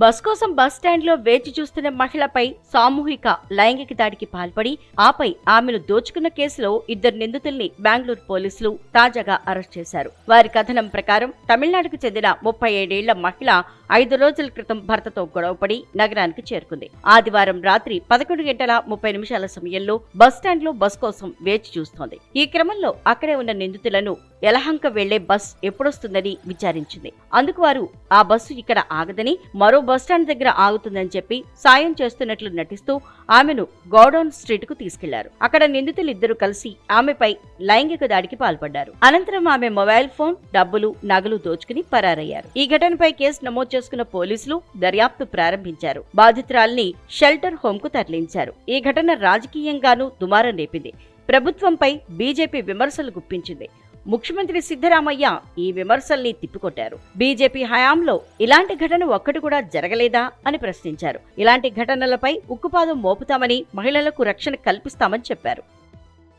Bus కోసం bus స్టాండ్లో వేచి చూస్తున్న మహిళపై సామూహిక లైంగిక దాడికి పాల్పడి ఆపై ఆమెను దోచుకున్న కేసులో ఇద్దరు నిందితుల్ని బెంగళూరు పోలీసులు తాజాగా అరెస్ట్ చేశారు. వారి కథనం ప్రకారం తమిళనాడుకు చెందిన ముప్పై ఏడేళ్ళ మహిళ ఐదు రోజుల క్రితం భర్తతో గొడవపడి నగరానికి చేరుకుంది. ఆదివారం రాత్రి పదకొండు గంటల ముప్పై నిమిషాల సమయంలో బస్ స్టాండ్లో బస్ కోసం వేచి చూస్తోంది. ఈ క్రమంలో అక్కడే ఉన్న నిందితులను యలహంక వెళ్ళే బస్ ఎప్పుడొస్తుందని విచారించింది. అందుకు వారు ఆ బస్సు ఇక్కడ ఆగదని మరో బస్టాండ్ దగ్గర ఆగుతుందని చెప్పి సాయం చేస్తున్నట్లు నటిస్తూ ఆమెను గోడౌన్ స్ట్రీట్కు తీసుకెళ్ళారు. అక్కడ నిందితులిద్దరూ కలిసి ఆమెపై లైంగిక దాడికి పాల్పడ్డారు. అనంతరం ఆమె మొబైల్ ఫోన్ డబ్బులు నగలు దోచుకుని పరారయ్యారు. ఈ ఘటనపై కేసు నమోదు చేసుకున్న పోలీసులు దర్యాప్తు ప్రారంభించారు. బాధితురాల్ని షెల్టర్ హోమ్కు తరలించారు. ఈ ఘటన రాజకీయంగానూ దుమారం రేపింది. ప్రభుత్వంపై బీజేపీ విమర్శలు గుప్పించింది. ముఖ్యమంత్రి సిద్ధరామయ్య ఈ విమర్శల్ని తిప్పికొట్టారు. బీజేపీ హయాంలో ఇలాంటి ఘటన ఒక్కటి కూడా జరగలేదా అని ప్రశ్నించారు. ఇలాంటి ఘటనలపై ఉక్కుపాదం మోపుతామని మహిళలకు రక్షణ కల్పిస్తామని చెప్పారు.